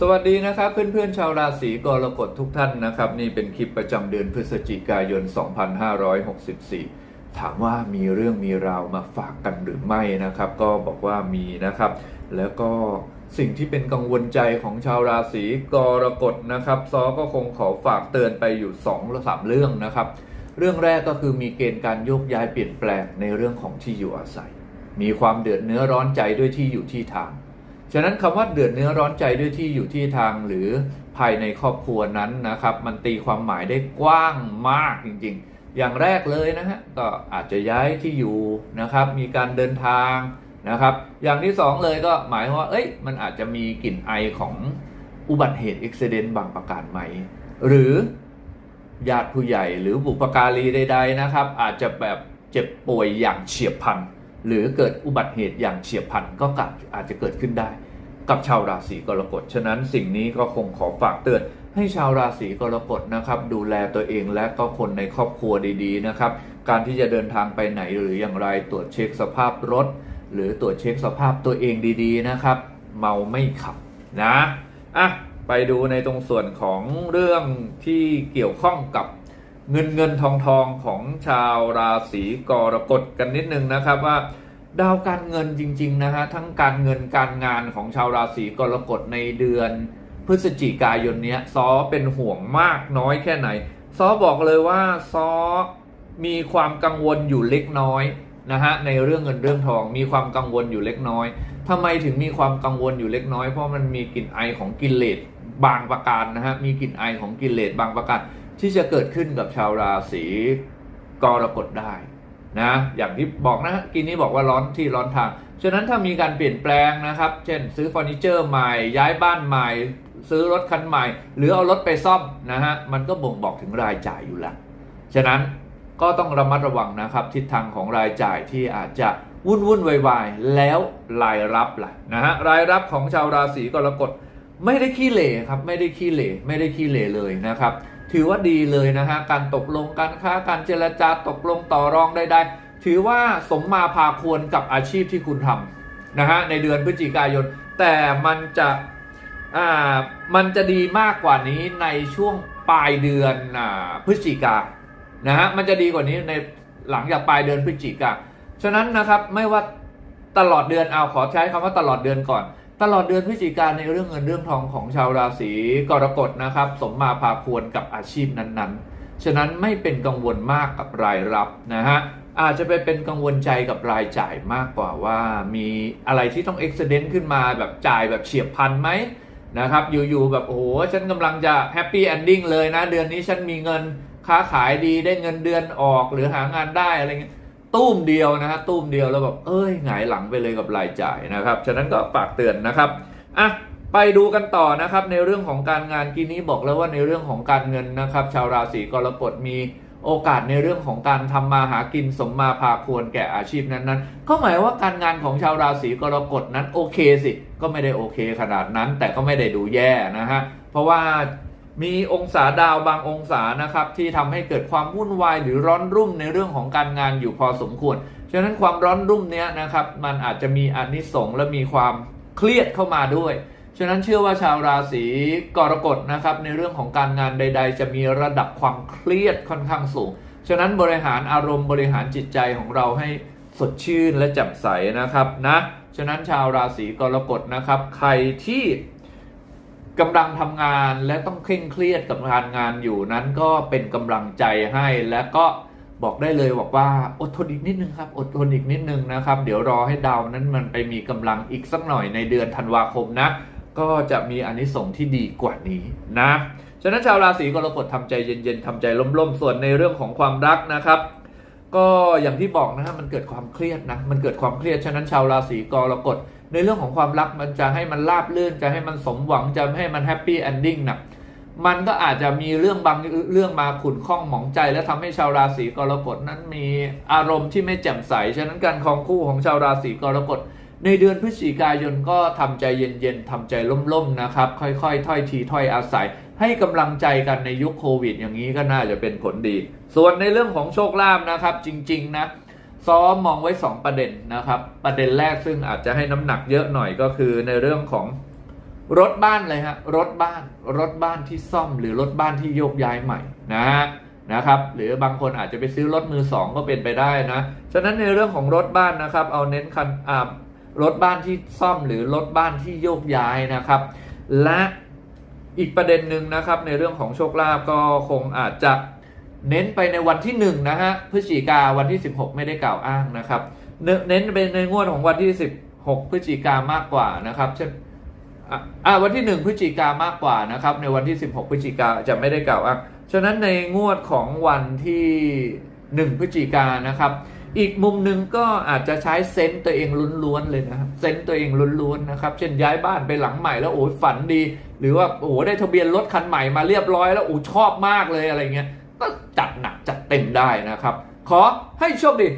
สวัสดีนะครับเพื่อนๆชาวราศีกรกฎทุกท่านนะครับ นี่เป็นคลิปประจำเดือนพฤศจิกายน 2564 ถามว่ามีเรื่องมีราวมาฝากกันหรือไม่นะครับ ก็บอกว่ามีนะครับ แล้วก็สิ่งที่เป็นกังวลใจของชาวราศีกรกฎนะครับ ซอก็คงขอฝากเตือนไปอยู่2หรือ3เรื่องนะครับ เรื่องแรกก็คือมีเกณฑ์การโยกย้ายเปลี่ยนแปลงในเรื่องของที่อยู่อาศัย มีความเดือดเนื้อร้อนใจด้วยที่อยู่ที่ทาง ฉะนั้นคำว่าเดือดเนื้อร้อนใจด้วยที่อยู่ที่ทางหรือภายในครอบครัวนั้นนะครับ มันตีความหมายได้กว้างมากจริงๆ อย่างแรกเลยนะฮะก็อาจจะย้ายที่อยู่นะครับ มีการเดินทางนะครับ อย่างที่สองเลยก็หมายว่า เอ้ย มันอาจจะมีกลิ่นไอของอุบัติเหตุอุบิเหตุบางประการไหมหรือญาติผู้ใหญ่หรือบุปการีใด ๆนะครับ อาจจะแบบเจ็บป่วยอย่างเฉียบพลัน หรือเกิดอุบัติเหตุอย่างเฉียบพลันก็อาจจะเกิดขึ้นได้ กับชาวราศีกรกฎ ฉะนั้นสิ่งนี้ก็คงขอฝากเตือนให้ชาวราศีกรกฎนะครับ ดูแลตัวเองและก็คนในครอบครัวดีๆนะครับ การที่จะเดินทางไปไหนหรืออย่างไรตรวจเช็คสภาพรถ หรือตรวจเช็คสภาพตัวเองดีๆนะครับ เมาไม่ขับนะอะไปดูในตรงส่วนของเรื่องที่เกี่ยวข้องกับเงินเงินทองทองของชาวราศีกรกฎกันนิดนึงนะครับว่า ดาวการเงินจริง ๆ นะฮะ ทั้งการเงินการงานของชาวราศีกรกฎในเดือน พฤศจิกายนเนี้ยซอเป็นห่วงมากน้อยแค่ไหน ซอบอกเลยว่าซอมีความกังวลอยู่เล็กน้อยนะฮะในเรื่องเงินเรื่องทองมีความกังวลอยู่เล็กน้อยทำไมถึงมีความกังวลอยู่เล็กน้อย เพราะมันมีกลิ่นไอของกิเลสบางประการนะฮะมีกลิ่นไอของกิเลสบางประการที่จะเกิดขึ้นกับชาวราศีกรกฎได้ นะอย่างที่บอกนะกินนี้บอกว่าร้อนที่ร้อนทาง ฉะนั้นถ้ามีการเปลี่ยนแปลงนะครับ เช่นซื้อเฟอร์นิเจอร์ใหม่ ย้ายบ้านใหม่ ซื้อรถคันใหม่ หรือเอารถไปซ่อมนะฮะมันก็บ่งบอกถึงรายจ่ายอยู่แล้วฉะนั้นก็ต้องระมัดระวังนะครับ ทิศทางของรายจ่ายที่อาจจะวุ่นวุ่นวายวายแล้วรายรับล่ะนะฮะรายรับของชาวราศีกรกฎไม่ได้ขี้เหร่ครับไม่ได้ขี้เหร่ไม่ได้ขี้เหร่เลยนะครับ ถือว่าดีเลยนะฮะการตกลงการค้าการเจรจาตกลงต่อรองใดๆถือว่าสมมาพาควรกับอาชีพที่คุณทำนะฮะในเดือนพฤศจิกายน แต่มันจะอ่ามันจะดีมากกว่านี้ในช่วงปลายเดือนอ่าพฤศจิกานะฮะมันจะดีกว่านี้ในหลังจากปลายเดือนพฤศจิกาฉะนั้นนะครับไม่ว่าตลอดเดือนเอาขอใช้คำว่าตลอดเดือนก่อน ตลอดเดือนพฤศจิกาในเรื่องเงินเรื่องทองของชาวราศีกรกฎนะครับ สมมาพาควรกับอาชีพนั้นๆ ฉะนั้นไม่เป็นกังวลมากกับรายรับนะฮะอาจจะไปเป็นกังวลใจกับรายจ่ายมากกว่าว่ามีอะไรที่ต้องเอ็กซิเดนต์ขึ้นมาแบบจ่ายแบบเฉียบพลันไหมนะครับอยู่ๆแบบโอ้โหฉันกำลังจะแฮปปี้เอนดิ้งเลยนะ เดือนนี้ฉันมีเงินค้าขายดีได้เงินเดือนออกหรือหางานได้อะไรเงี้ย ตุ้มเดียวนะฮะตุ้มเดียวแล้วแบบเอ้ยหงายหลังไปเลยกับรายจ่ายนะครับ ฉะนั้นก็ฝากเตือนนะครับอะไปดูกันต่อนะครับในเรื่องของการงานกีนี้บอกแล้วว่าในเรื่องของการเงินนะครับ ชาวราศีกรกฎมีโอกาสในเรื่องของการทำมาหากินสมมาพาควรแก่อาชีพนั้นๆ ก็หมายว่าการงานของชาวราศีกรกฎนั้นโอเคสิ ก็ไม่ได้โอเคขนาดนั้น แต่ก็ไม่ได้ดูแย่นะฮะ เพราะว่า มีองศาดาวบางองศานะครับ ที่ทำให้เกิดความวุ่นวายหรือร้อนรุ่มในเรื่องของการงานอยู่พอสมควร ฉะนั้นความร้อนรุ่มเนี้ยนะครับ มันอาจจะมีอนิสงส์และมีความเครียดเข้ามาด้วย ฉะนั้นเชื่อว่าชาวราศีกรกฎนะครับ ในเรื่องของการงานใด ๆ จะมีระดับความเครียดค่อนข้างสูง ฉะนั้นบริหารอารมณ์บริหารจิตใจของเราให้สดชื่นและแจ่มใสนะครับนะ ฉะนั้นชาวราศีกรกฎนะครับ ใครที่ กำลังทำงานและต้องเคร่งเครียดกับการงานอยู่นั้นก็เป็นกำลังใจให้และก็บอกได้เลยบอกว่าอดทนอีกนิดนึงครับ อดทนอีกนิดนึงนะครับ เดี๋ยวรอให้ดาวนั้นมันไปมีกำลังอีกสักหน่อยในเดือนธันวาคมนะ ก็จะมีอานิสงส์ที่ดีกว่านี้นะฉะนั้นชาวราศีกรกฎทำใจเย็นๆทำใจล่มๆ ส่วนในเรื่องของความรักนะครับ ก็อย่างที่บอกนะฮะมันเกิดความเครียดนะมันเกิดความเครียดฉะนั้นชาวราศีกรกฎในเรื่องของความรักมันจะให้มันราบรื่นจะให้มันสมหวังจะให้มันแฮปปี้เอนดิ้งนะมันก็อาจจะมีเรื่องบางเรื่องมาขุ่นข้องหมองใจ และทำให้ชาวราศีกรกฎนั้นมีอารมณ์ที่ไม่แจ่มใสฉะนั้นการครองคู่ของชาวราศีกรกฎในเดือนพฤศจิกายนก็ทำใจเย็นๆทำใจล่มๆนะครับ ค่อยๆถ้อยทีถ้อยอาศัย ให้กำลังใจกันในยุคโควิด อย่างนี้ก็น่าจะเป็นผลดี ส่วนในเรื่องของโชคลาภนะครับ จริง ๆ นะซ้อมมองไว้ 2 ประเด็นนะครับ ประเด็นแรกซึ่งอาจจะให้น้ำหนักเยอะหน่อยก็คือในเรื่องของรถบ้านเลยฮะรถบ้านรถบ้านที่ซ่อมหรือรถบ้านที่โยกย้ายใหม่นะฮะนะครับ หรือบางคนอาจจะไปซื้อรถมือสองก็เป็นไปได้นะฉะนั้นในเรื่องของรถบ้านนะครับ เอาเน้นคันอ่ารถบ้านที่ซ่อมหรือรถบ้านที่โยกย้ายนะครับ และ อีกประเด็นหนึ่งนะครับในเรื่องของโชคลาภก็คงอาจจะเน้นไปในวันที่หนึ่งนะฮะพฤศจิกาวันที่ 16 ไม่ได้กล่าวอ้างนะครับ เน้นไปในงวดของวันที่ 16 พฤศจิกามากกว่านะครับเช่นอ่าวันที่ 1 พฤศจิกามากกว่านะครับในวันที่ 16 พฤศจิกาจะไม่ได้กล่าวอ้างฉะนั้นในงวดของวันที่ 1 พฤศจิกานะครับ อีกมุมหนึ่งก็อาจจะใช้เซนต์ตัวเองล้วนๆเลยนะครับเซนต์ตัวเองล้วนๆนะครับเช่นย้ายบ้านไปหลังใหม่แล้วโอ้ยฝันดี หรือว่าโอ้ได้ทะเบียนรถคันใหม่มาเรียบร้อยแล้วโอ้ชอบมากเลยอะไรเงี้ยก็จัดหนักจัดเต็มได้นะครับ ขอให้โชคดี